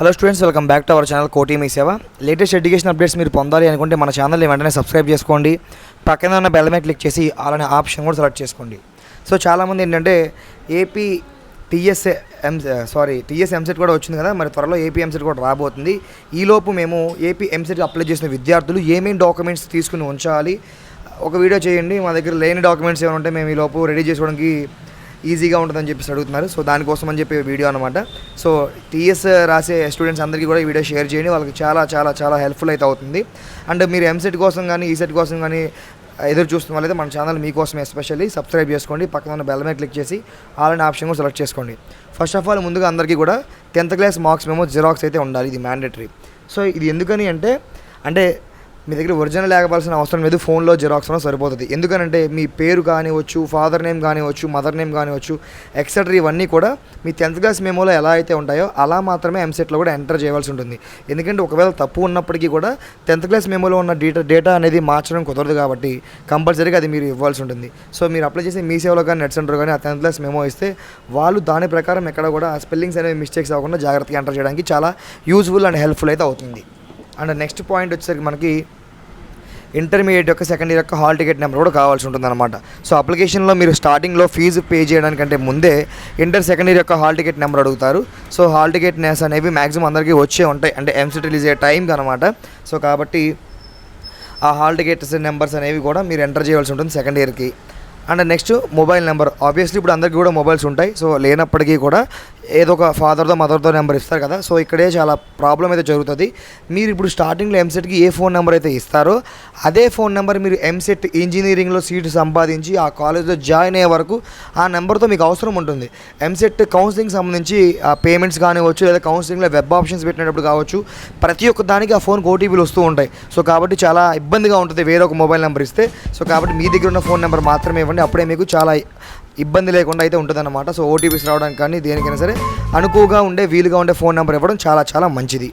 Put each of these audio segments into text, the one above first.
Hello students welcome back to our channel Koti Mee Seva latest education updates మీరు పొందాలి అనుకుంటే మన ఛానల్ని వెంటనే సబ్స్క్రైబ్ చేసుకోండి. పక్కన ఉన్న బెల్ మీద క్లిక్ చేసి అలానే ఆప్షన్ కూడా సెలెక్ట్ చేసుకోండి. సో చాలామంది ఏంటంటే AP TSA M sorry TS EAMCET కూడా వచ్చింది కదా మరి త్వరలో ఏపీ ఎంసెట్ కూడా రాబోతుంది. ఈలోపు మేము ఏపీ ఎంసెట్ అప్లై చేసిన విద్యార్థులు ఏమేమి డాక్యుమెంట్స్ తీసుకుని ఉంచాలి? ఒక వీడియో చేయండి మా దగ్గర లేని డాక్యుమెంట్స్ ఏమైనా ఉంటే మేము ఈలోపు రెడీ చేసుకోవడానికి ఈజీగా ఉంటుందని చెప్పేసి అడుగుతున్నారు. సో దానికోసం అని చెప్పి వీడియో అనమాట సో టీఎస్ రాసే స్టూడెంట్స్ అందరికీ కూడా ఈ వీడియో షేర్ చేయండి. వాళ్ళకి చాలా చాలా చాలా హెల్ప్ఫుల్ అయితే అవుతుంది. అండ్ మీరు ఎంసెట్ కోసం కానీ e ఈసెట్ కోసం కానీ ఎదురు చూస్తున్న వాళ్ళైతే మన ఛానల్ మీకోసం ఎస్పెషల్లీ సబ్స్క్రైబ్ చేసుకోండి. పక్కన ఉన్న బెల్ మీద క్లిక్ చేసి ఆల్ ఆప్షన్ కూడా సెలెక్ట్ చేసుకోండి. ఫస్ట్ ఆఫ్ ఆల్ ముందుగా అందరికీ కూడా టెన్త్ క్లాస్ మార్క్స్ మేము జిరాక్స్ అయితే ఉండాలి. ఇది మ్యాండేటరీ సో ఇది ఎందుకని అంటే అంటే మీ దగ్గర ఒరిజినల్ లేకపోవాల్సిన అవసరం లేదు ఫోన్లో జిరాక్స్ అన్న సరిపోతుంది. ఎందుకనంటే మీ పేరు కానివచ్చు ఫాదర్ నేమ్ కానివచ్చు మదర్ నేమ్ కానివచ్చు ఎక్సెట్రా ఇవన్నీ కూడా మీ టెన్త్ క్లాస్ మెమోలో ఎలా అయితే ఉంటాయో అలా మాత్రమే ఎంసెట్లో కూడా ఎంటర్ చేయవలసి ఉంటుంది. ఎందుకంటే ఒకవేళ తప్పు ఉన్నప్పటికీ కూడా టెన్త్ క్లాస్ మెమోలో ఉన్న డేటా డేటా అనేది మార్చడం కుదరదు కాబట్టి కంపల్సరీగా అది మీరు ఇవ్వాల్సి ఉంటుంది. సో మీరు అప్లై చేసి మీ సేవలో కానీ నెట్ సెంటర్ కానీ ఆ టెన్త్ క్లాస్ మెమో ఇస్తే వాళ్ళు దాని ప్రకారం ఎక్కడ కూడా స్పెల్లింగ్స్ అనేవి మిస్టేక్స్ అవ్వకుండా జాగ్రత్తగా ఎంటర్ చేయడానికి చాలా యూజ్ఫుల్ అండ్ హెల్ప్ఫుల్ అయితే అవుతుంది. అండ్ నెక్స్ట్ పాయింట్ వచ్చేసరికి మనకి ఇంటర్మీడియట్ యొక్క సెకండ్ ఇయర్ యొక్క హాల్ టికెట్ నెంబర్ కూడా కావాల్సి ఉంటుంది అనమాట సో అప్లికేషన్లో మీరు స్టార్టింగ్లో ఫీజు పే చేయడానికంటే ముందే ఇంటర్ సెకండ్ ఇయర్ యొక్క హాల్ టికెట్ నెంబర్ అడుగుతారు. సో హాల్ టికెట్ నెస్ అనేవి మ్యాక్సిమం అందరికీ వచ్చే ఉంటాయి. అంటే ఎంసెట్ రిలీజ్ అయ్యే టైంకి అనమాట సో కాబట్టి ఆ హాల్ టికెట్స్ నెంబర్స్ అనేవి కూడా మీరు ఎంటర్ చేయవలసి ఉంటుంది సెకండ్ ఇయర్కి. And next mobile number. Obviously ఇప్పుడు అందరికీ కూడా మొబైల్స్ ఉంటాయి. సో లేనప్పటికీ కూడా ఏదో ఒక ఫాదర్తో మదర్తో నెంబర్ ఇస్తారు కదా. సో ఇక్కడే చాలా ప్రాబ్లం అయితే జరుగుతుంది. మీరు ఇప్పుడు స్టార్టింగ్లో ఎంసెట్కి ఏ ఫోన్ నెంబర్ అయితే ఇస్తారో అదే ఫోన్ నెంబర్ మీరు ఎంసెట్ ఇంజనీరింగ్లో సీట్ సంపాదించి ఆ కాలేజ్లో జాయిన్ అయ్యే వరకు ఆ నెంబర్తో మీకు అవసరం ఉంటుంది. ఎంసెట్ కౌన్సిలింగ్ సంబంధించి ఆ పేమెంట్స్ కానివచ్చు లేదా కౌన్సిలింగ్లో వెబ్ ఆప్షన్స్ పెట్టినప్పుడు కావచ్చు ప్రతి ఒక్క దానికి ఆ ఫోన్కి ఓటీపీలు వస్తూ ఉంటాయి. సో కాబట్టి చాలా ఇబ్బందిగా ఉంటుంది వేరే ఒక మొబైల్ నెంబర్ ఇస్తే. సో కాబట్టి మీ దగ్గర ఉన్న ఫోన్ నెంబర్ మాత్రమే ఇవ్వండి. అప్పుడే మీకు చాలా ఇబ్బంది లేకుండా అయితే ఉంటుందన్నమాట. సో ఓటీపీస్ రావడానికి కానీ దేనికైనా సరే అనుకువగా ఉండే వీలుగా ఉండే ఫోన్ నెంబర్ ఇవ్వడం చాలా చాలా మంచిది.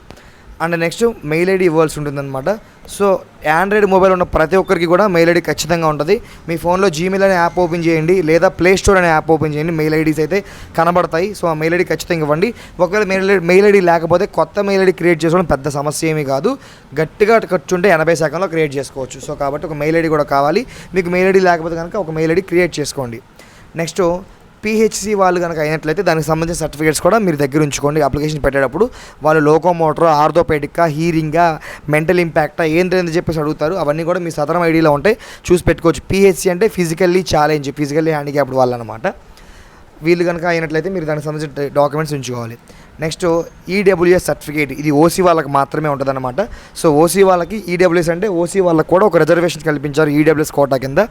అండ్ నెక్స్ట్ మెయిల్ ఐడి ఇవ్వాల్సి ఉంటుందన్నమాట. సో ఆండ్రాయిడ్ మొబైల్ ఉన్న ప్రతి ఒక్కరికి కూడా మెయిల్ ఐడి ఖచ్చితంగా ఉంటుంది. మీ ఫోన్లో జీమెయిల్ అనే యాప్ ఓపెన్ చేయండి లేదా ప్లే స్టోర్ అనే యాప్ ఓపెన్ చేయండి మెయిల్ ఐడీస్ అయితే కనబడతాయి. సో ఆ మెయిల్ ఐడి ఖచ్చితంగా ఇవ్వండి. ఒకవేళ మెయిల్ ఐడి మెయిల్ ఐడి లేకపోతే కొత్త మెయిల్ ఐడి క్రియేట్ చేసుకోవడం పెద్ద సమస్య ఏమీ కాదు. గట్టిగా ఖర్చుంటే ఎనభై శాతంలో క్రియేట్ చేసుకోవచ్చు. సో కాబట్టి ఒక మెయిల్ ఐడి కూడా కావాలి. మీకు మెయిల్ ఐడి లేకపోతే కనుక ఒక మెయిల్ ఐడి క్రియేట్ చేసుకోండి. నెక్స్ట్ పిహెచ్సి వాళ్ళు కనుక అయినట్లయితే దానికి సంబంధించిన సర్టిఫికేట్స్ కూడా మీరు దగ్గర ఉంచుకోండి. అప్లికేషన్ పెట్టేటప్పుడు వాళ్ళు లోకోమోటర్ ఆర్థోపెడికా హీరింగా మెంటల్ ఇంపాక్టా ఏంటని చెప్పేసి అడుగుతారు. అవన్నీ కూడా మీ సదరం ఐడిలో ఉంటాయి. చూసి పెట్టుకోవచ్చు. పిహెచ్సి అంటే ఫిజికల్లీ ఛాలెంజ్ ఫిజికల్లీ హ్యాండిక్యాప్డ్ వాళ్ళు అనమాట వీళ్ళు కనుక అయినట్లయితే మీరు దానికి సంబంధించిన డాక్యుమెంట్స్ ఉంచుకోవాలి. నెక్స్ట్ ఈడబ్ల్యూఎస్ సర్టిఫికేట్ ఇది ఓసీ వాళ్ళకి మాత్రమే ఉంటుందన్నమాట. సో ఓసీ వాళ్ళకి ఈడబ్ల్యూఎస్ అంటే ఓసీ వాళ్ళకి కూడా ఒక రిజర్వేషన్ కల్పించారు ఈడబ్ల్యూఎస్ కోటా కింద.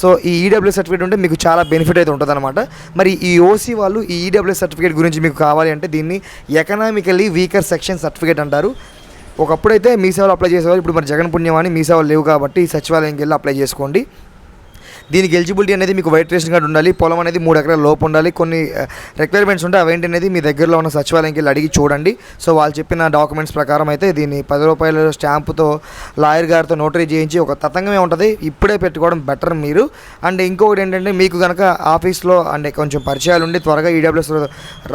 సో ఈ ఈడబ్ల్యూఎస్ సర్టిఫికేట్ ఉంటే మీకు చాలా బెనిఫిట్ అయితే ఉంటుందన్నమాట. మరి ఈ ఓసీ వాళ్ళు ఈ ఈడబ్ల్యూఎస్ సర్టిఫికేట్ గురించి మీకు కావాలి అంటే దీన్ని ఎకనామికల్లీ వీకర్ సెక్షన్ సర్టిఫికేట్ అంటారు. ఒకప్పుడైతే మీ సేవలు అప్లై చేసేవారు ఇప్పుడు మరి జగన్ పుణ్యం అని మీ సేవలు లేవు కాబట్టి ఈ సచివాలయంకి వెళ్ళి అప్లై చేసుకోండి. దీనికి ఎలిజిబిలిటీ అనేది మీకు వైట్ రేషన్ కార్డు ఉండాలి పొలం అనేది మూడు ఎకరాల లోపు ఉండాలి. కొన్ని రిక్వైర్మెంట్స్ ఉంటాయి. అవేంటి అనేది మీ దగ్గరలో ఉన్న సచివాలయంకి వెళ్ళి అడిగి చూడండి. సో వాళ్ళు చెప్పిన డాక్యుమెంట్స్ ప్రకారం అయితే దీన్ని పది రూపాయల స్టాంపుతో లాయర్ గారితో నోటరీ చేయించి ఒక తతంగమే ఉంటుంది. ఇప్పుడే పెట్టుకోవడం బెటర్ మీరు. అండ్ ఇంకొకటి ఏంటంటే మీకు కనుక ఆఫీస్లో అంటే కొంచెం పరిచయాలు ఉండి త్వరగా ఈడబ్ల్యూఎస్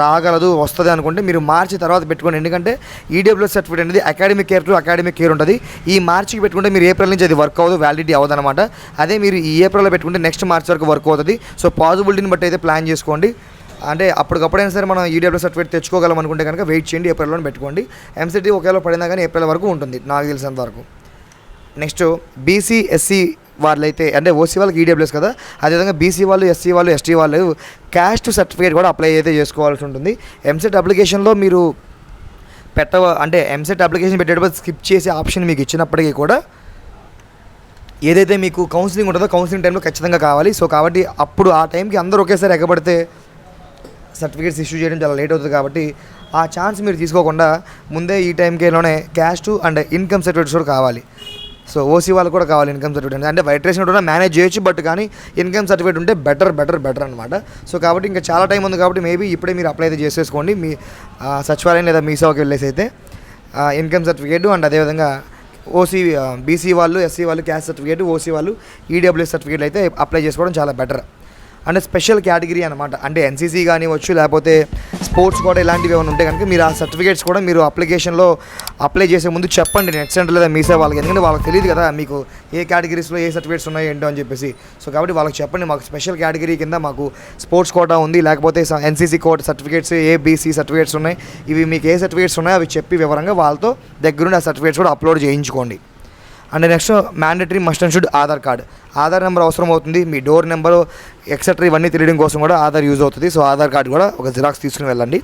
రాగలదు వస్తుంది అనుకుంటే మీరు మార్చి తర్వాత పెట్టుకోండి. ఎందుకంటే ఈడబ్ల్యూఎస్ సర్టిఫికేట్ అనేది academic care to academic care ఉంటుంది. ఈ మార్చికి పెట్టుకుంటే మీరు ఏప్రిల్ నుంచి అది వర్క్ అవ్వదు వ్యాలిడిటీ అవ్వదు అనమాట అదే మీరు ఈ ఏప్రిల్లో పెట్టుకుంటే నెక్స్ట్ మార్చ్ వరకు వర్క్ అవుతుంది. సో పాజిబిలిటీని బట్టి అయితే ప్లాన్ చేసుకోండి. అంటే అప్పటికప్పుడైనా సరే మనం ఈడబ్ల్యూ సర్టిఫికేట్ తెచ్చుకోగలం అనుకుంటే కనుక వెయిట్ చేయండి ఏప్రిల్లో పెట్టుకోండి. ఎంసీటీ ఒకవేళ పడినా కానీ ఏప్రిల్ వరకు ఉంటుంది నాకు తెలిసినంత వరకు. నెక్స్ట్ బీసీ ఎస్సీ వాళ్ళైతే అంటే ఓసీ వాళ్ళకి ఈడబ్ల్యూఎస్ కదా. అదేవిధంగా బీసీ వాళ్ళు ఎస్సీ వాళ్ళు ఎస్టీ వాళ్ళు క్యాస్ట్ సర్టిఫికేట్ కూడా అప్లై అయితే చేసుకోవాల్సి ఉంటుంది. ఎంసెట్ అప్లికేషన్లో మీరు పెట్ట అంటే ఎంసెట్ అప్లికేషన్ పెట్టేటప్పుడు స్కిప్ చేసే ఆప్షన్ మీకు ఇచ్చినప్పటికీ కూడా ఏదైతే మీకు కౌన్సిలింగ్ ఉంటుందో కౌన్సిలింగ్ టైంలో ఖచ్చితంగా కావాలి. సో కాబట్టి అప్పుడు ఆ టైంకి అందరూ ఒకేసారి ఎగబడితే సర్టిఫికేట్స్ ఇష్యూ చేయడం చాలా లేట్ అవుతుంది కాబట్టి ఆ ఛాన్స్ మీరు తీసుకోకుండా ముందే ఈ టైంకేలోనే టు అండ్ ఇన్కమ్ సర్టిఫికేట్స్ కూడా కావాలి. సో ఓసీ వాళ్ళకి కూడా కావాలి ఇన్కమ్ సర్టిఫికేట్ అంటే వైట్ రేషన్ కూడా మేనేజ్ చేయొచ్చు బట్ కానీ ఇన్కమ్ సర్టిఫికేట్ ఉంటే బెటర్ బెటర్ బెటర్ అనమాట సో కాబట్టి ఇంకా చాలా టైం ఉంది కాబట్టి మేబీ ఇప్పుడే మీరు అప్లై అయితే చేసేసుకోండి. మీ సచివాలయం లేదా మీ సేవకి వెళ్ళేసి అయితే ఇన్కమ్ సర్టిఫికేట్ అండ్ అదేవిధంగా ఓసీ బీసీ వాళ్ళు ఎస్సీ వాళ్ళు క్యాస్ట్ సర్టిఫికేట్ ఓసీ వాళ్ళు ఈడబ్ల్యూఎస్ సర్టిఫికేట్ అయితే అప్లై చేసుకోవడం చాలా బెటర్. అంటే స్పెషల్ కేటగిరీ అనమాట అంటే ఎన్సీసీ కానివచ్చు లేకపోతే స్పోర్ట్స్ కూడా ఇలాంటివి ఏమైనా ఉంటే కనుక మీరు ఆ సర్టిఫికేట్స్ కూడా మీరు అప్లికేషన్లో అప్లై చేసే ముందు చెప్పండి. నెట్ సెంటర్ లేదా మీసే వాళ్ళకి. ఎందుకంటే వాళ్ళకి తెలియదు కదా మీకు ఏ కేటగిరీస్లో ఏ సర్టిఫికేట్స్ ఉన్నాయో ఏంటో అని చెప్పేసి. సో కాబట్టి వాళ్ళకి చెప్పండి. మాకు స్పెషల్ కేటగిరీ కింద మాకు స్పోర్ట్స్ కోటా ఉంది లేకపోతే NCC quota certificates ABC certificates ఉన్నాయి. ఇవి మీకు ఏ సర్టిఫికేట్స్ ఉన్నాయో అవి చెప్పి వివరంగా వాళ్ళతో దగ్గరుండి ఆ సర్టిఫికేట్స్ కూడా అప్లోడ్ చేయించుకోండి. And next mandatory must and should Aadhaar card. Aadhaar number అవసరం అవుతుంది మీ డోర్ నెంబరు ఎక్సెట్రా ఇవన్నీ తెలియడం కోసం కూడా ఆధార్ యూజ్ అవుతుంది. సో ఆధార్ కార్డు కూడా ఒక జిరాక్స్ తీసుకుని వెళ్ళండి.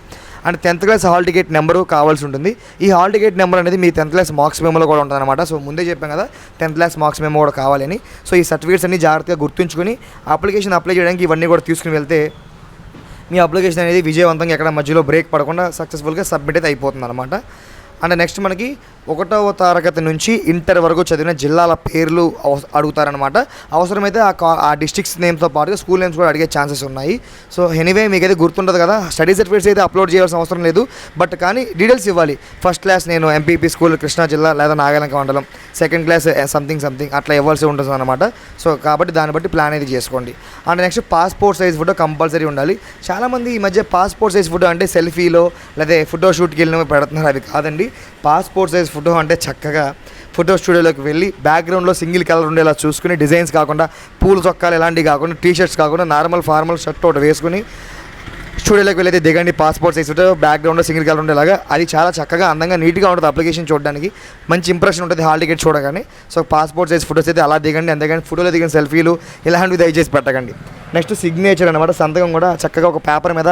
And tenth class hall ticket number కావాల్సి ఉంటుంది. ఈ హాల్ టికెట్ నెంబర్ అనేది మీ టెన్త్ క్లాస్ మార్క్స్ మెమోలో కూడా ఉంటుందన్నమాట. సో ముందే చెప్పాం కదా టెన్త్ క్లాస్ మార్క్స్ మెమో కూడా కావాలని. సో ఈ సర్టిఫికేట్స్ అన్ని జాగ్రత్తగా గుర్తుంచుకొని అప్లికేషన్ అప్లై చేయడానికి ఇవన్నీ కూడా తీసుకుని వెళ్తే మీ అప్లికేషన్ అనేది విజయవంతంగా ఎక్కడ మధ్యలో బ్రేక్ పడకుండా సక్సెస్ఫుల్గా సబ్మిట్ అయితే అయిపోతుంది అనమాట అండ్ నెక్స్ట్ మనకి ఒకటవ తరగతి నుంచి ఇంటర్ వరకు చదివిన జిల్లాల పేర్లు అవస- అడుగుతారనమాట అవసరమైతే ఆ కా ఆ డిస్ట్రిక్ట్స్ నేమ్స్తో పాటుగా స్కూల్ నేమ్స్ కూడా అడిగే ఛాన్సెస్ ఉన్నాయి. సో ఎనీవే అయితే గుర్తుంటుంది కదా స్టడీ సర్టిఫికేట్స్ అయితే అప్లోడ్ చేయాల్సిన అవసరం లేదు. బట్ కానీ డీటెయిల్స్ ఇవ్వాలి. ఫస్ట్ క్లాస్ నేను ఎంపీపీ స్కూల్ కృష్ణా జిల్లా లేదా నాగాలంక మండలం. సెకండ్ క్లాస్ సంథింగ్ సంథింగ్ అట్లా ఇవ్వాల్సి ఉంటుంది అనమాట సో కాబట్టి దాన్ని బట్టి ప్లాన్ అయితే చేసుకోండి. And next passport size photo compulsory ఉండాలి. చాలామంది ఈ మధ్య పాస్పోర్ట్ సైజ్ ఫోటో అంటే సెల్ఫీలో లేదా ఫోటో షూట్కి వెళ్ళినవి పెడుతున్నారు. అవి కాదండి. పాస్పోర్ట్ సైజ్ ఫోటో అంటే చక్కగా ఫోటో స్టూడియోలోకి వెళ్ళి బ్యాక్గ్రౌండ్లో సింగిల్ కలర్ ఉండేలా చూసుకుని డిజైన్స్ కాకుండా పూల చొక్కాలు ఎలాంటివి కాకుండా టీ షర్ట్స్ కాకుండా నార్మల్ ఫార్మల్ షర్ట్ ఒకటి వేసుకుని స్టూడియోలోకి వెళ్ళైతే దిగండి. పాస్పోర్ట్ సైజ్ ఫోటో బ్యాక్గ్రౌండ్లో సింగిల్ కలర్ ఉండేలాగా. అది చాలా చక్కగా అందంగా నీట్గా ఉంటుంది అప్లికేషన్ చూడడానికి. మంచి ఇంప్రెషన్ ఉంటుంది హాల్ టికెట్ చూడగానే. సో పాస్పోర్ట్ సైజ్ ఫోటోస్ అయితే అలా దిగండి. అంతేగాని ఫోటోలో దిగిన సెల్ఫీలు ఇలాంటివి దయచేసి పెట్టకండి. నెక్స్ట్ సిగ్నేచర్ అనమాట సంతకం కూడా చక్కగా ఒక పేపర్ మీద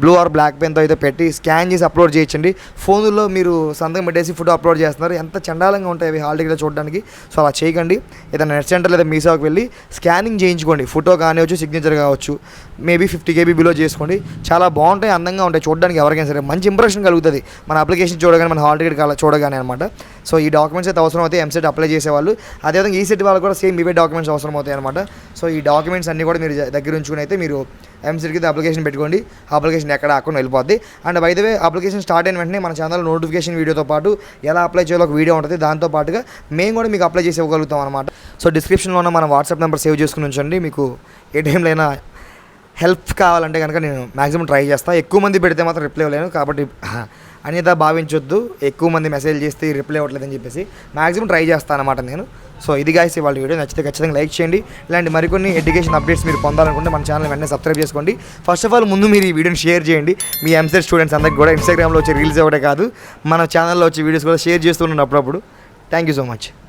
బ్లూ ఆర్ బ్లాక్ పెన్తో అయితే పెట్టి స్కాన్ చేసి అప్లోడ్ చేయొచ్చండి. ఫోన్లో మీరు సంతకం పెట్టేసి ఫోటో అప్లోడ్ చేస్తున్నారు. ఎంత చండాలంగా ఉంటాయి అవి హాల్ టికెట్ చూడడానికి. సో అలా చేయకండి. ఏదైనా నెట్ సెంటర్ లేదా మీసాకి వెళ్ళి స్కానింగ్ చేయించుకోండి. ఫోటో కానివచ్చు సిగ్నేచర్ కావచ్చు. మేబీ ఫిఫ్టీ కేబీ బిలో చేసుకోండి. చాలా బాగుంటాయి అందంగా ఉంటాయి. చూడడానికి ఎవరికైనా సరే మంచి ఇంప్రెషన్ కలుగుతుంది. మన అప్లికేషన్ చూడగానే మన హాల్ టికెట్ చూడగానే అనమాట సో ఈ డాక్యుమెంట్స్ అయితే అవసరం అవుతాయి ఎంసెట్ అప్లై చేసేవాళ్ళు. అదేవిధంగా ఈ సెట్ కూడా సేమ్ ఇవే డాక్యుమెంట్స్ అవసరం అవుతాయి అనమాట సో ఈ డాక్యుమెంట్స్ అన్ని కూడా మీరు దగ్గర ఉంచుకుని అయితే మీరు ఎంసెట్కి అప్లికేషన్ పెట్టుకోండి. అప్లికేషన్ ఎక్కడ అక్కడ వెళ్ళిపోద్ది. And by way application start అయిన వెంటనే మన ఛానల్ నోటిఫికేషన్ వీడియోతో పాటు ఎలా అప్లై చేయాలో ఒక వీడియో ఉంటుంది. దాంతో పాటుగా మేము కూడా మీకు అప్లై చేసి ఇవ్వగలుగుతాం అనమాట సో డిస్క్రిప్షన్లో ఉన్న మన వాట్సాప్ నెంబర్ సేవ్ చేసుకుని ఉంచండి. మీకు ఏ టైంలో అయినా హెల్ప్ కావాలంటే కనుక నేను మ్యాక్సిమం ట్రై చేస్తాను ఎక్కువ మంది పెడితే మాత్రం రిప్లై ఇవ్వలేను. కాబట్టి అన్యత భావించొద్దు. ఎక్కువ మంది మెసేజ్ చేస్తే రిప్లై అవ్వట్లేదని చెప్పేసి మాక్సిమం ట్రై చేస్తాను అనమాట నేను. సో ఇది గాయస్ ఇవాళ వీడియో. నచ్చితే ఖచ్చితంగా లైక్ చేయండి. ఇలాంటి మరికొన్ని ఎడ్యుకేషన్ అప్డేట్స్ మీరు పొందాలనుకుంటే మన ఛానల్ వెంటనే సబ్స్క్రైబ్ చేసుకోండి. ఫస్ట్ ఆఫ్ ఆల్ ముందు మీరు ఈ వీడియోని షేర్ చేయండి. మీ ఎంసెట్ స్టూడెంట్స్ అందరికి కూడా ఇన్స్టాగ్రామ్లో వచ్చే రీల్స్ ఒకటే కాదు. మన ఛానల్లో వచ్చే వీడియోస్ కూడా షేర్ చేస్తూ అప్పుడప్పుడు. Thank you so much